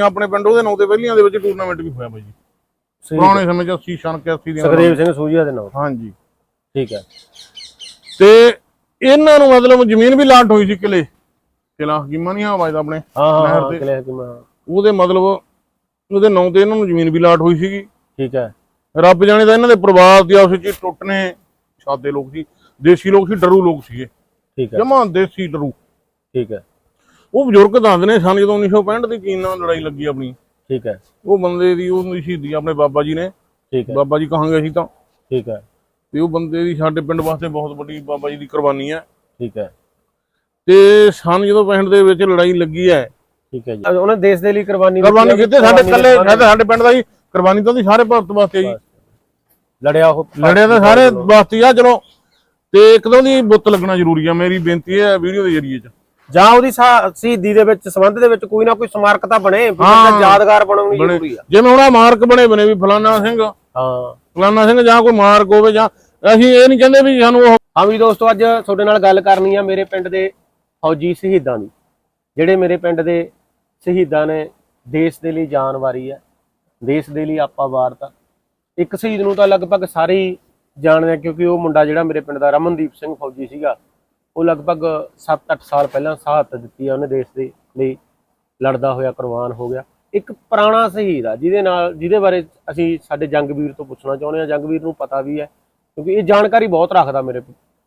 ਆਪਣੇ ਪਿੰਡ ਉਹਦੇ ਨਾਂ ਤੇ ਪਹਿਲੀਆਂ ਦੇ ਵਿੱਚ ਟੂਰਨਾਮੈਂਟ ਵੀ ਹੋਇਆ ਬਾਈ ਜੀ। ਪੁਰਾਣੇ ਸਮੇਂ 'ਚ 80 81 ਦੀਆਂ ਸੁਖਦੇਵ ਸਿੰਘ ਸੂਜੀਆ ਦੇ ਨਾਮ ਹਾਂਜੀ। ਠੀਕ ਹੈ। ਤੇ ਇਹਨਾਂ ਨੂੰ ਮਤਲਬ ਜ਼ਮੀਨ ਵੀ ਲਾਟ ਹੋਈ ਸੀ ਕਿਲੇ ਕਿਲਾ ਹਕੀਮਾਂ ਨਹੀਂ ਆਵਾਜ਼ ਆਪਣੇ ਹਾਂ ਹਾਂ, ਨਹਿਰ ਤੇ। ਕਿਲੇ ਹਕੀਮਾ ਉਹਦੇ ਮਤਲਬ ਉਹਦੇ ਨਾਂ ਤੇ ਇਹਨਾਂ ਨੂੰ ਜ਼ਮੀਨ ਵੀ ਲਾਟ ਹੋਈ ਸੀਗੀ। ਠੀਕ ਹੈ। ਰੱਬ ਜਾਣੇ ਦਾ ਇਹਨਾਂ ਦੇ ਪਰਿਵਾਰ ਦੀ ਆਪਸ ਵਿੱਚ ਟੁੱਟਨੇ ਸਾਦੇ ਲੋਕ ਸੀ ਦੇਸੀ ਲੋਕ ਸੀ ਡਰੂ ਲੋਕ ਸੀਗੇ। ਠੀਕ ਹੈ। ਜਮਾਂ ਦੇਸੀ ਡਰੂ। ਠੀਕ ਹੈ। ਉਹ ਬਜ਼ੁਰਗ ਦੱਸਦੇ ਨੇ ਸਨ ਜਦੋਂ 1965 ਦੀ ਚੀਨ ਨਾਲ ਲੜਾਈ ਲੱਗੀ ਆਪਣੀ। ਠੀਕ ਹੈ। ਉਹ ਬੰਦੇ ਦੀ ਉਹ ਸ਼ਹੀਦੀ ਆਪਣੇ ਬਾਬਾ ਜੀ ਨੇ। ਠੀਕ ਹੈ। ਬਾਬਾ ਜੀ ਕਹਾਂਗੇ ਅਸੀਂ ਤਾਂ। ਠੀਕ ਹੈ। ਤੇ ਉਹ ਬੰਦੇ ਦੀ ਸਾਡੇ ਪਿੰਡ ਵਾਸਤੇ ਬਹੁਤ ਵੱਡੀ ਬਾਬਾ ਜੀ ਦੀ ਕੁਰਬਾਨੀ ਹੈ। ਠੀਕ ਹੈ। ਤੇ ਸਨ ਜਦੋਂ 65 ਦੇ ਵਿੱਚ ਲੜਾਈ ਲੱਗੀ ਹੈ। ਠੀਕ ਹੈ ਜੀ। ਉਹਨੇ ਦੇਸ਼ ਦੇ ਲਈ ਕੁਰਬਾਨੀ ਕੁਰਬਾਨੀ ਕਿਤੇ ਸਾਡੇ ਦੇ ਸਾਡੇ ਪਿੰਡ ਦਾ ਹੀ ਕੁਰਬਾਨੀ ਤਾਂ ਉਹਦੀ ਸਾਰੇ ਭਾਰਤ ਵਾਸਤੇ ਜੀ ਲੜਿਆ ਉਹ ਲੜਿਆ ਤਾਂ ਸਾਰੇ ਵਾਸਤੇ ਆ ਚਲੋ। ਤੇ ਇੱਕ ਤਾਂ ਉਹਦੀ ਬੁੱਤ ਲੱਗਣਾ ਜ਼ਰੂਰੀ ਆ। ਮੇਰੀ ਬੇਨਤੀ ਹੈ ਵੀਡੀਓ ਦੇ ਜ਼ਰੀਏ ਚ। ਜਾਂ ਉਹਦੀ ਸ਼ਹੀਦੀ ਦੇ ਵਿੱਚ ਸੰਬੰਧ ਦੇ ਵਿੱਚ ਕੋਈ ਨਾ ਕੋਈ ਸਮਾਰਕ ਤਾਂ ਬਣੇ। ਜਿਹੜਾ ਯਾਦਗਾਰ ਬਣਾਉਣੀ ਬਣੇ। ਜ਼ਰੂਰੀ ਆ। ਜਿਵੇਂ ਹੁਣ ਮਾਰਕ ਬਣੇ ਬਣੇ ਵੀ ਫਲਾਨਾ ਸਿੰਘ। ਹਾਂ। ਫਲਾਨਾ ਸਿੰਘ ਜਾਂ ਕੋਈ ਮਾਰਕ ਹੋਵੇ ਜਾਂ ਅਸੀਂ ਇਹ ਨਹੀਂ ਕਹਿੰਦੇ ਵੀ ਸਾਨੂੰ ਉਹ ਹਾਂ ਵੀ ਦੋਸਤੋ ਅੱਜ ਤੁਹਾਡੇ ਨਾਲ ਗੱਲ ਕਰਨੀ ਆ ਮੇਰੇ ਪਿੰਡ ਦੇ ਫੌਜੀ ਸ਼ਹੀਦਾਂ ਦੀ। ਜਿਹੜੇ ਮੇਰੇ ਪਿੰਡ ਦੇ ਸ਼ਹੀਦਾਂ ਨੇ ਦੇਸ਼ ਦੇ ਲਈ ਜਾਨ ਵਾਰੀ ਹੈ ਦੇਸ਼ ਦੇ ਲਈ ਆਪਾਂ ਵਾਰਤਾ ਇੱਕ ਸ਼ਹੀਦ ਨੂੰ ਤਾਂ ਲਗਭਗ ਸਾਰੇ ਹੀ ਜਾਣਦੇ ਆ ਕਿਉਂਕਿ ਉਹ ਮੁੰਡਾ ਜਿਹੜਾ ਮੇਰੇ ਪਿੰਡ ਦਾ ਰਮਨਦੀਪ ਸਿੰਘ ਫੌਜੀ ਸੀਗਾ। ਉਹ ਲਗਭਗ 7-8 ਸਾਲ ਪਹਿਲਾਂ ਸ਼ਹਾਦਤ ਦਿੱਤੀ ਆ ਉਹਨੇ ਦੇਸ਼ ਦੇ ਲਈ, ਲੜਦਾ ਹੋਇਆ, ਕੁਰਬਾਨ ਹੋ ਗਿਆ। ਇੱਕ ਪੁਰਾਣਾ ਸ਼ਹੀਦ ਆ, ਜਿਹਦੇ ਨਾਲ, ਜਿਹਦੇ ਬਾਰੇ ਅਸੀਂ ਸਾਡੇ ਜੰਗਵੀਰ ਤੋਂ ਪੁੱਛਣਾ ਚਾਹੁੰਦੇ ਆ। ਜੰਗਵੀਰ ਨੂੰ ਪਤਾ ਵੀ ਹੈ, ਕਿਉਂਕਿ ਇਹ ਜਾਣਕਾਰੀ ਬਹੁਤ ਰੱਖਦਾ ਮੇਰੇ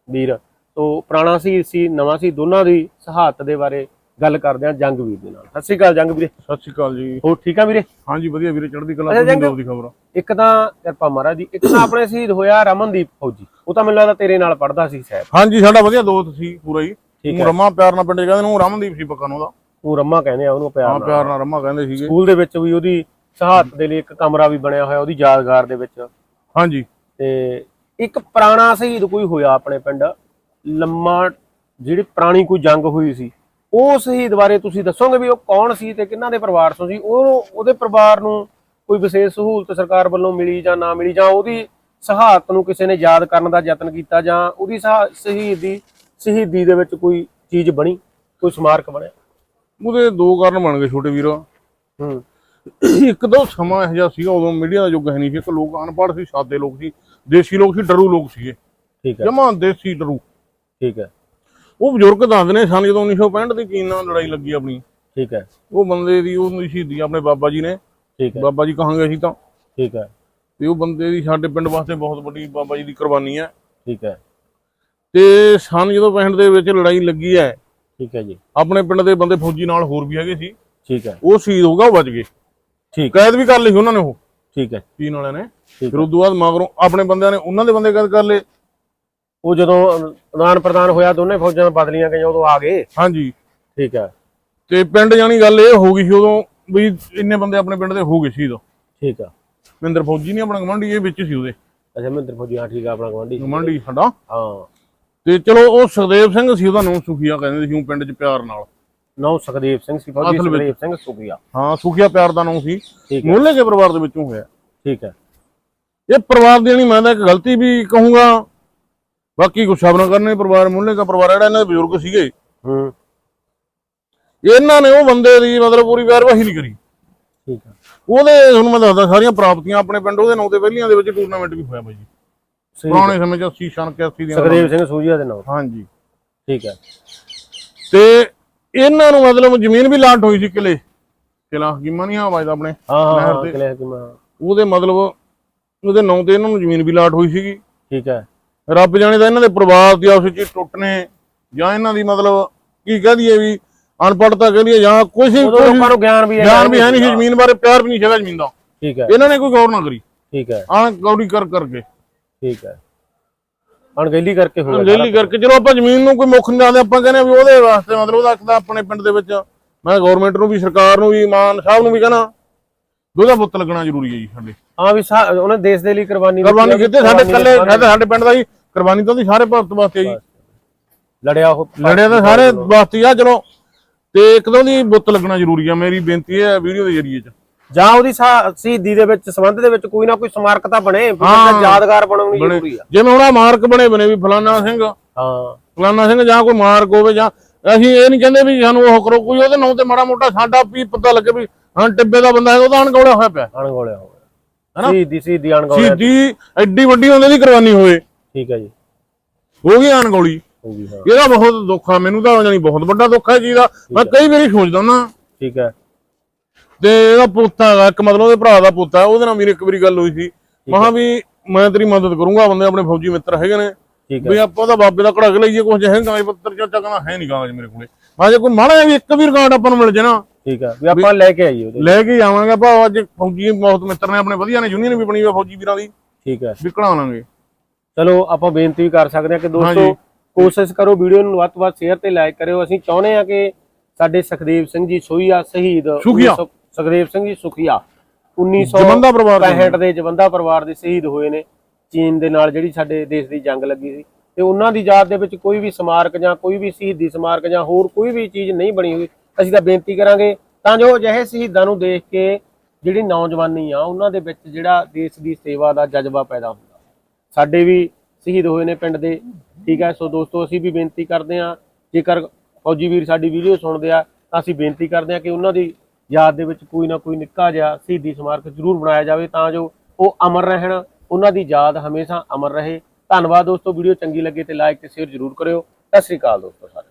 ਵੀਰ। ਤੋਂ ਪੁਰਾਣਾ ਸ਼ਹੀਦ ਸੀ, ਨਵਾਂ ਸੀ, ਦੋਨਾਂ ਦੀ ਸ਼ਹਾਦਤ ਦੇ ਬਾਰੇ ਗੱਲ ਕਰਦੇ ਆ ਜੰਗਵੀਰ ਦੇ ਨਾਲ। ਸਤਿ ਸ਼੍ਰੀ ਅਕਾਲ ਜੰਗਵੀਰ ਸਤਿ ਸ਼੍ਰੀ ਅਕਾਲ ਜੀ। ਹੋ ਠੀਕ ਆ ਵੀਰੇ? ਹਾਂਜੀ ਵਧੀਆ ਵੀਰੇ ਚੜ੍ਹਦੀ ਕਲਾ ਅੱਛਾ, ਤੁਸੀਂ ਜੰਗ- ਦਿਓ ਦੀ ਖਬਰ। ਇੱਕ ਤਾਂ ਕਿਰਪਾ ਮਹਾਰਾਜ ਦੀ ਇੱਕ ਤਾਂ ਆਪਣੇ ਸ਼ਹੀਦ ਹੋਇਆ ਰਮਨਦੀਪ ਫੌਜੀ। ਉਹ ਤਾਂ ਮੈਨੂੰ ਲੱਗਦਾ ਤੇਰੇ ਨਾਲ ਪੜਦਾ ਸੀ ਸ਼ਾਇਦ। ਹਾਂਜੀ ਸਾਡਾ ਵਧੀਆ ਦੋਸਤ ਸੀ ਪੂਰਾ ਹੀ। ਠੀਕ ਉਹ ਰਮਾ ਪਿਆਰ ਨਾਲ ਪਿੰਡ ਕਹਿੰਦੇ ਨੇ ਰਮਨਦੀਪ ਸੀ ਪੱਕਾ ਨੂੰ ਦਾ ਉਹ ਰੰਮਾ ਕਹਿੰਦੇ ਆ ਉਹਨੂੰ ਪਿਆਰ ਹਾਂ ਨਾਲ। ਪਿਆਰ ਨਾਲ ਰਮਾ ਕਹਿੰਦੇ ਸੀਗੇ। ਸਕੂਲ ਦੇ ਵਿੱਚ ਵੀ ਉਹਦੀ ਸ਼ਹਾਦਤ ਦੇ ਲਈ ਇੱਕ ਕਮਰਾ ਵੀ ਬਣਿਆ ਹੋਇਆ ਉਹਦੀ ਯਾਦਗਾਰ ਦੇ ਵਿੱਚ। ਹਾਂਜੀ। ਤੇ ਇੱਕ ਪੁਰਾਣਾ ਸ਼ਹੀਦ ਕੋਈ ਹੋਇਆ ਆਪਣੇ ਪਿੰਡ। ਲੰਮਾ ਜਿਹੜੀ ਪੁਰਾਣੀ ਕੋਈ ਜੰਗ ਹੋਈ ਸੀ। ਉਹ ਸ਼ਹੀਦ ਬਾਰੇ ਤੁਸੀਂ ਦੱਸੋਗੇ ਵੀ ਉਹ ਕੌਣ ਸੀ ਤੇ ਕਿਹਨਾਂ ਦੇ ਪਰਿਵਾਰ ਤੋਂ ਸੀ? ਉਹ ਉਹਦੇ ਪਰਿਵਾਰ ਨੂੰ ਕੋਈ ਵਿਸ਼ੇਸ਼ ਸਹੂਲਤ ਸਰਕਾਰ ਵੱਲੋਂ ਮਿਲੀ ਜਾਂ ਨਾ ਮਿਲੀ ਜਾਂ ਉਹਦੀ ਸ਼ਹਾਦਤ ਨੂੰ ਕਿਸੇ ਨੇ ਯਾਦ ਕਰਨ ਦਾ ਯਤਨ ਕੀਤਾ ਜਾਂ ਉਹਦੀ ਸ਼ਹਾ- ਸ਼ਹੀਦੀ ਸ਼ਹੀਦੀ ਦੇ ਵਿੱਚ ਕੋਈ ਚੀਜ਼ ਬਣੀ ਕੋਈ ਸਮਾਰਕ ਬਣਿਆ? ਉਹਦੇ ਦੋ ਕਾਰਨ ਬਣ ਗਏ ਛੋਟੇ ਵੀਰ। ਹੂੰ। ਇੱਕ ਤਾਂ ਸਮਾਂ ਇਹੋ ਜਿਹਾ ਸੀਗਾ ਉਦੋਂ ਮੀਡੀਆ ਦਾ ਯੁੱਗ ਹੈ ਨਹੀਂ ਸੀ ਇੱਕ ਲੋਕ ਅਨਪੜ੍ਹ ਸੀ ਸਾਦੇ ਲੋਕ ਸੀ ਦੇਸੀ ਲੋਕ ਸੀ ਡਰੂ ਲੋਕ ਸੀਗੇ। ਠੀਕ ਹੈ। ਜਮਾਂ ਦੇਸੀ ਡਰੂ। ਠੀਕ ਹੈ। ਉਹ ਬਜ਼ੁਰਗ ਦੱਸਦੇ ਨੇ ਸਨ ਜਦੋਂ 1965 ਦੀ ਚੀਨ ਨਾਲ ਲੜਾਈ ਲੱਗੀ ਆਪਣੀ। ਠੀਕ ਹੈ। ਉਹ ਬੰਦੇ ਦੀ ਉਹ ਸ਼ਹੀਦੀ ਆਪਣੇ ਬਾਬਾ ਜੀ ਨੇ। ਠੀਕ ਹੈ। ਬਾਬਾ ਜੀ ਕਹਾਂਗੇ ਅਸੀਂ ਤਾਂ। ਠੀਕ ਹੈ। ਤੇ ਉਹ ਬੰਦੇ ਦੀ ਸਾਡੇ ਪਿੰਡ ਵਾਸਤੇ ਬਹੁਤ ਵੱਡੀ ਬਾਬਾ ਜੀ ਦੀ ਕੁਰਬਾਨੀ ਹੈ। ਠੀਕ ਹੈ। ਤੇ ਸਨ ਜਦੋਂ 65 ਦੇ ਵਿੱਚ ਲੜਾਈ ਲੱਗੀ ਹੈ ਠੀਕ ਹੈ ਜੀ। ਆਪਣੇ ਪਿੰਡ ਦੇ ਬੰਦੇ ਫੌਜੀ ਨਾਲ ਹੋਰ ਵੀ ਹੈਗੇ ਸੀ। ਠੀਕ ਹੈ। ਉਹ ਸ਼ਹੀਦ ਹੋ ਗਿਆ ਉਹ ਬਚ ਗਏ। ਠੀਕ। ਕੈਦ ਵੀ ਕਰ ਲਈ ਉਹਨਾਂ ਨੇ ਉਹ। ਠੀਕ ਹੈ। ਚੀਨ ਵਾਲਿਆਂ ਨੇ। ਫਿਰ ਉਦੋਂ ਬਾਅਦ ਮਗਰੋਂ ਆਪਣੇ ਬੰਦਿਆਂ ਨੇ ਉਹਨਾਂ ਦੇ ਬੰਦੇ ਕੈਦ ਕਰ ਲਏ। ਉਹ ਜਦੋਂ ਆਦਾਨ ਪ੍ਰਦਾਨ ਹੋਇਆ ਦੋਨੇ ਫੌਜਾਂ ਬਦਲੀਆਂ ਗਈਆਂ ਉਦੋਂ ਆ ਗਏ। ਹਾਂਜੀ। ਠੀਕ ਹੈ। ਤੇ ਪਿੰਡ ਜਾਣੀ ਗੱਲ ਇਹ ਹੋ ਗਈ ਸੀ ਉਦੋਂ ਵੀ ਇੰਨੇ ਬੰਦੇ ਆਪਣੇ ਪਿੰਡ ਦੇ ਹੋ ਗਏ ਸ਼ਹੀਦ ਠੀਕ ਆ। ਮਹਿੰਦਰ ਫੌਜੀ ਨਹੀਂ ਆਪਣਾ ਗਵਾਂਢੀ ਇਹ ਵਿੱਚ ਸੀ ਉਹਦੇ। ਅੱਛਾ ਮਹਿੰਦਰ ਫੌਜੀ ਹਾਂ ਠੀਕ ਆ ਆਪਣਾ ਗਵਾਂਢੀ ਗਵਾਂਢੀ ਸਾਡਾ? ਹਾਂ। ਤੇ ਚਲੋ ਉਹ ਸੁਖਦੇਵ ਸਿੰਘ ਸੀ ਉਹਦਾ ਨਾਮ ਸੁਖੀਆ ਕਹਿੰਦੇ ਸੀ ਉਹ ਪਿੰਡ 'ਚ ਪਿਆਰ ਨਾਲ। ਨੌ ਸੁਖਦੇਵ ਸਿੰਘ ਸੀ ਫੌਜੀ। ਸੁਖਦੇਵ ਸਿੰਘ ਸੁਖੀਆ। ਹਾਂ ਸੁਖੀਆ ਪਿਆਰ ਦਾ ਨਾਮ ਸੀ। ਮੋਹਲੇ ਕੇ ਪਰਿਵਾਰ ਦੇ ਵਿੱਚੋਂ ਹੋਇਆ। ਠੀਕ ਹੈ ਇਹ ਪਰਿਵਾਰ ਦੀ ਨਹੀਂ ਮੈਂ ਤਾਂ ਇੱਕ ਗਲਤੀ ਵੀ ਕਹੂੰਗਾ ਬਾਕੀ ਗੁੱਸਾ ਨਾ ਕਰਨੇ ਪਰਿਵਾਰ ਮੋਹਲੇ ਦਾ ਪਰਿਵਾਰ ਜਿਹੜਾ ਇਹਨਾਂ ਦੇ ਬਜ਼ੁਰਗ ਸੀਗੇ। ਹੂੰ। ਇਹਨਾਂ ਨੇ ਉਹ ਬੰਦੇ ਦੀ ਮਤਲਬ ਪੂਰੀ ਵੈਰਵਾਹੀ ਨਹੀਂ ਕਰੀ। ਠੀਕ ਹੈ ਉਹਦੇ ਤੁਹਾਨੂੰ ਮੈਂ ਦੱਸਦਾ ਸਾਰੀਆਂ ਪ੍ਰਾਪਤੀਆਂ ਆਪਣੇ ਪਿੰਡ ਉਹਦੇ ਨਾਂ ਤੇ ਪਹਿਲੀਆਂ ਦੇ ਵਿੱਚ ਟੂਰਨਾਮੈਂਟ ਵੀ ਹੋਇਆ ਬਾਈ ਜੀ ਪੁਰਾਣੇ ਸਮੇਂ 'ਚ 80 81 ਦੀਆਂ ਸੁਖਦੇਵ ਸਿੰਘ ਸੂਜੀਆ ਦੇ ਨਾਮ ਹਾਂਜੀ। ਠੀਕ ਹੈ ਤੇ ਇਹਨਾਂ ਨੂੰ ਮਤਲਬ ਜ਼ਮੀਨ ਵੀ ਲਾਟ ਹੋਈ ਸੀ ਕਿਲੇ ਕਿਲਾ ਹਕੀਮਾਂ ਨਹੀਂ ਆਵਾਜ਼ ਦਾ ਆਪਣੇ ਹਾਂ ਹਾਂ। ਕਿਲੇ ਹਕੀਮਾ ਉਹਦੇ ਮਤਲਬ ਉਹਦੇ ਨਾਂ ਤੇ ਇਹਨਾਂ ਨੂੰ ਜ਼ਮੀਨ ਵੀ ਲਾਟ ਹੋਈ ਸੀਗੀ। ਠੀਕ ਹੈ ਰੱਬ ਜਾਣੇ ਦਾ ਇਹਨਾਂ ਦੇ ਪਰਿਵਾਰ ਦੀ ਆਪਸ ਵਿੱਚ ਹੀ ਟੁੱਟਨੇ ਜਾਂ ਇਹਨਾਂ ਦੀ ਮਤਲਬ ਕੀ ਕਹਿ ਦਈਏ ਵੀ ਅਨਪੜ੍ਹਤਾ ਕਹਿ ਲਈਏ ਜਾਂ ਹੀ ਲੋਕਾਂ ਨੂੰ ਗਿਆਨ ਵੀ ਗਿਆਨ ਵੀ ਹੈ ਨਹੀਂ ਜ਼ਮੀਨ ਬਾਰੇ ਪਿਆਰ ਵੀ ਨਹੀਂ ਸੀਗਾ ਜ਼ਮੀਨ ਦਾ। ਠੀਕ ਹੈ। ਇਹਨਾਂ ਨੇ ਕੋਈ ਗੌਰ ਨਾ ਕਰੀ। ਠੀਕ ਹੈ। ਆਹ ਗੌਰੀ ਕਰ ਕਰਕੇ। ਠੀਕ ਹੈ। ਅਣਗਹਿਲੀ ਕਰਕੇ ਹੋਇਆ ਅੰਗੇਲੀ ਕਰਕੇ ਚਲੋ ਆਪਾਂ ਜ਼ਮੀਨ ਨੂੰ ਕੋਈ ਮੁੱਖ ਨਹੀਂ ਦੱਸਦੇ ਆਪਾਂ ਕਹਿੰਦੇ ਵੀ ਉਹਦੇ ਵਾਸਤੇ ਮਤਲਬ ਉਹਦਾ ਇੱਕ ਤਾਂ ਆਪਣੇ ਪਿੰਡ ਦੇ ਵਿੱਚ। ਮੈਂ ਗਵਰਨਮੈਂਟ ਨੂੰ ਵੀ ਸਰਕਾਰ ਨੂੰ ਵੀ ਮਾਨ ਸਾਹਿਬ ਨੂੰ ਵੀ ਕਹਿੰਦਾ ਦੋਦਾ ਬੁੱਤ ਲੱਗਣਾ ਜ਼ਰੂਰੀ ਹੈ ਜੀ ਸਾਡੇ। ਹਾਂ ਵੀ ਉਹਨੇ ਦੇਸ਼ ਦੇ ਲਈ ਕੁਰਬਾਨੀ ਕੁਰਬਾਨੀ ਕਿਤੇ ਸਾਡੇ ਇਕੱਲੇ ਸਾਡੇ ਪਿੰਡ ਦਾ ਹੀ ਕੁਰਬਾਨੀ ਤਾਂ ਉਹਦੀ ਸਾਰੇ ਭਾਰਤ ਵਾਸਤੇ ਜੀ। ਲੜਿਆ ਉਹ ਲੜਿਆ ਤਾਂ ਸਾਰੇ ਵਾਸਤੇ। ਆ ਚਲੋ। ਤੇ ਇੱਕ ਤਾਂ ਉਹਦੀ ਬੁੱਤ ਲੱਗਣਾ ਜ਼ਰੂਰੀ ਆ ਮੇਰੀ ਬੇਨਤੀ ਹੈ ਵੀਡੀਓ ਦੇ ਜ਼ਰੀਏ ਚ। ਜਾਂ ਉਹਦੀ ਸ਼ਹੀਦੀ ਦੇ ਵਿੱਚ ਸੰਬੰਧ ਦੇ ਵਿੱਚ ਕੋਈ ਨਾ ਕੋਈ ਸਮਾਰਕ ਤਾਂ ਬਣੇ। ਜਿਹੜਾ ਯਾਦਗਾਰ ਬਣਾਉਣੀ ਬਣੇ। ਜ਼ਰੂਰੀ ਆ। ਜਿਵੇਂ ਹੁਣ ਆਹ ਮਾਰਕ ਬਣੇ ਬਣੇ ਵੀ ਫਲਾਨਾ ਸਿੰਘ। ਹਾਂ। ਫਲਾਨਾ ਸਿੰਘ ਜਾਂ ਕੋਈ ਮਾਰਕ ਹੋਵੇ ਜਾਂ ਅਸੀਂ ਇਹ ਨਹੀਂ ਕਹਿੰਦੇ ਵੀ ਸਾਨੂੰ ਉਹ ਕਰੋ ਕੋਈ ਉਹਦੇ ਨਾਂ ਤੇ ਮਾੜਾ ਮੋਟਾ ਸਾਡਾ ਵੀ ਪਤਾ ਲੱਗੇ ਵੀ ਹਾਂ ਟਿੱਬੇ ਦਾ ਬੰਦਾ ਹੈ ਉਹਦਾ ਅਣਗੌਲਿਆ ਹੋਇਆ ਪਿਆ। ਅਣਗੋਲਿਆ ਹੋ ਹਨਾ? ਸ਼ਹੀਦੀ ਸ਼ਹੀਦੀ ਅਣਗੋਲਿਆ। ਸ਼ਹੀਦੀ ਐਡੀ ਵੱਡੀ ਹੁੰਦੇ ਦੀ ਕੁਰਬਾਨੀ ਹੋਏ ਠੀਕ ਹੈ ਜੀ। ਹੋ ਗਈ ਅਣਗੌਲੀ ਹੋ ਗਈ ਹਾਂ। ਇਹਦਾ ਬਹੁਤ ਦੁੱਖ ਆ ਮੈਨੂੰ ਤਾਂ ਜਾਨੀ ਬਹੁਤ ਵੱਡਾ ਦੁੱਖ ਹੈ ਜੀ ਦਾ। ਮੈਂ ਕਈ ਵਾਰੀ ਸੋਚਦਾ ਨਾ ਠੀਕ ਹੈ। ਤੇ ਇਹਦਾ ਪੋਤਾ ਹੈਗਾ ਇੱਕ ਮਤਲਬ ਉਹਦੇ ਭਰਾ ਦਾ ਪੋਤਾ ਹੈ, ਉਹਦੇ ਨਾਲ ਮੇਰੀ ਇੱਕ ਵਾਰੀ ਗੱਲ ਹੋਈ ਸੀ। ਮਹਾ ਵੀ ਮੈਂ ਤੇਰੀ ਮਦਦ ਕਰੂੰਗਾ ਬੰਦੇ ਆਪਣੇ ਫੌਜੀ ਮਿੱਤਰ ਹੈਗੇ ਨੇ। ਠੀਕ ਵੀ ਹੈ। ਆਪਾਂ ਉਹਦਾ ਬਾਬੇ ਦਾ ਘੜਕ ਲਈਏ ਕੁਝ ਹੈ ਕਾਗਜ਼ ਪੱਤਰ ਚਾਚਾ ਕਹਿੰਦਾ ਹੈ ਨਹੀਂ ਕਾਗਜ਼ ਮੇਰੇ ਕੋਲੇ। ਮੈਂ ਜੇ ਕੋਈ ਮਾੜਾ ਵੀ ਇੱਕ ਵੀ ਰਿਕਾਰਡ ਆਪਾਂ ਨੂੰ ਮਿਲ ਜੇ ਨਾ। ਠੀਕ ਹੈ। ਵੀ ਆਪਾਂ ਲੈ ਕੇ ਆਈਏ ਉਹਦੇ। ਲੈ ਕੇ ਜਾਵਾਂਗੇ ਆਪਾਂ। ਅੱਜ ਫੌਜੀ ਬਹੁਤ ਮਿੱਤਰ ਨੇ ਆਪਣੇ ਵਧੀਆ ਨੇ ਯੂਨੀਅਨ ਵੀ ਬਣੀ ਹੋਈ ਫੌਜੀ ਵੀਰਾਂ ਦੀ। ਠੀਕ ਹੈ। ਵੀ ਕਢਾ ਲਾਂਗੇ। ਚਲੋ ਆਪਾਂ ਬੇਨਤੀ ਵੀ ਕਰ ਸਕਦੇ ਹਾਂ ਕਿ ਦੋਸਤੋ। ਕੋਸ਼ਿਸ਼ ਕਰੋ ਵੀਡੀਓ ਨੂੰ ਵੱਧ ਤੋਂ ਵੱਧ ਸ਼ੇਅਰ ਤੇ ਲਾਈਕ ਕਰਿਓ। ਅਸੀਂ ਚਾਹੁੰਦੇ ਹਾਂ ਕਿ ਸਾਡੇ ਸੁਖਦੇਵ ਸਿੰਘ ਜੀ ਸੋਹੀਆ ਸ਼ਹੀਦ ਸੁਖੀਆ। 1900 ਸੁਖਦੇਵ ਸਿੰਘ ਜੀ ਸੁਖੀਆ। ਜਵੰਦਾ ਪਰਿਵਾਰ ਦੇ 1965 ਦੇ ਜਵੰਦਾ ਪਰਿਵਾਰ ਦੇ ਸ਼ਹੀਦ ਹੋਏ ਨੇ। ਚੀਨ ਦੇ ਨਾਲ ਜਿਹੜੀ ਸਾਡੇ ਦੇਸ਼ ਦੀ ਜੰਗ ਲੱਗੀ ਸੀ। ਤੇ ਉਹਨਾਂ ਦੀ ਯਾਦ ਦੇ ਵਿੱਚ ਕੋਈ ਵੀ ਸਮਾਰਕ ਜਾਂ ਕੋਈ ਵੀ ਸ਼ਹੀਦੀ ਸਮਾਰਕ ਜਾਂ ਹੋਰ ਕੋਈ ਵੀ ਚੀਜ਼ ਨਹੀਂ ਬਣੀ ਹੋਈ। ਅਸੀਂ ਤਾਂ ਬੇਨਤੀ ਕਰਾਂਗੇ ਤਾਂ ਜੋ ਅਜਿਹੇ ਸ਼ਹੀਦਾਂ ਨੂੰ ਦੇਖ ਕੇ ਜਿਹੜੀ ਨੌਜਵਾਨੀ ਆ ਉਹਨਾਂ ਦੇ ਵਿੱਚ ਜਿਹੜਾ ਦੇਸ਼ ਦੀ ਸੇਵਾ ਦਾ ਜਜ਼ਬਾ ਪੈਦਾ ਹੁੰਦਾ ਸਾਡੇ ਵੀ ਸ਼ਹੀਦ ਹੋਏ ਨੇ ਪਿੰਡ ਦੇ, ਠੀਕ ਹੈ? ਸੋ ਦੋਸਤੋ, ਅਸੀਂ ਵੀ ਬੇਨਤੀ ਕਰਦੇ ਹਾਂ, ਜੇਕਰ ਫੌਜੀ ਵੀਰ ਸਾਡੀ ਵੀਡੀਓ ਸੁਣਦੇ ਆ, ਤਾਂ ਅਸੀਂ ਬੇਨਤੀ ਕਰਦੇ ਹਾਂ ਕਿ ਉਹਨਾਂ ਦੀ ਯਾਦ ਦੇ ਵਿੱਚ ਕੋਈ ਨਾ ਕੋਈ ਨਿੱਕਾ ਜਿਹਾ ਸ਼ਹੀਦੀ ਸਮਾਰਕ ਜ਼ਰੂਰ ਬਣਾਇਆ ਜਾਵੇ, ਤਾਂ ਜੋ ਉਹ ਅਮਰ ਰਹਿਣ, ਉਹਨਾਂ ਦੀ ਯਾਦ ਹਮੇਸ਼ਾ ਅਮਰ ਰਹੇ। ਧੰਨਵਾਦ ਦੋਸਤੋ ਵੀਡੀਓ ਚੰਗੀ ਲੱਗੇ ਤੇ ਲਾਈਕ ਤੇ ਸ਼ੇਅਰ ਜ਼ਰੂਰ ਕਰਿਓ। ਸਤਿ ਸ੍ਰੀ ਅਕਾਲ ਦੋਸਤੋ ਸਾਰੇ